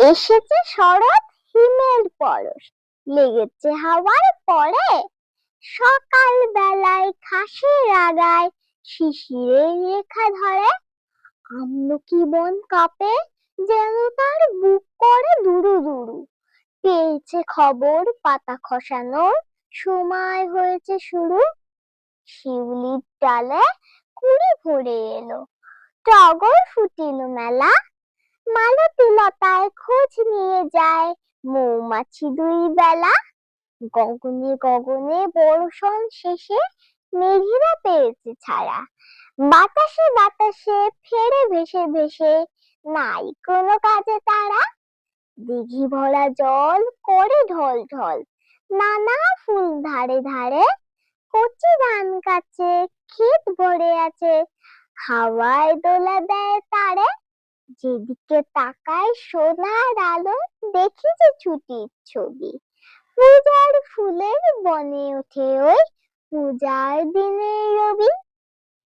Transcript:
এসেছে শরৎ হিমের পরশ। লেগেছে হাওয়ার পরে সকাল বেলায় খাসের আগায় শিশিরের রেখা ধরে। আমলকি বন কাঁপে যেন তার বুক করে দুরু দুরু। পেয়েছে খবর পাতা খসানোর, সময় হয়েছে শুরু। শিউলির ডালে কুড়ি ভরে এলো। টগর ফুটিল মেলা মালতী লতায় খোঁজ নিয়ে যায়। মৌমাছি দুই বেলা। গগনে গগনে বর্ষণ শেষে মেঘেরা পেয়েছে ছায়া। বাতাসে বাতাসে, ফেরে ভেসে ভেসে নাই কোনো কাজে তারা। দিঘি ভরা জল করে ঢল ঢল, নানা ফুল ধারে ধারে। কচি ধান কাছে, ক্ষেত ভরে আছে, হাওয়ায় দোলা দেয় তারে। যেদিকে তাকায় সোনার আলো, দেখি যে ছুটির ছবি। পূজার ফুলের বনে ওঠে ওই পূজার দিনে রবি।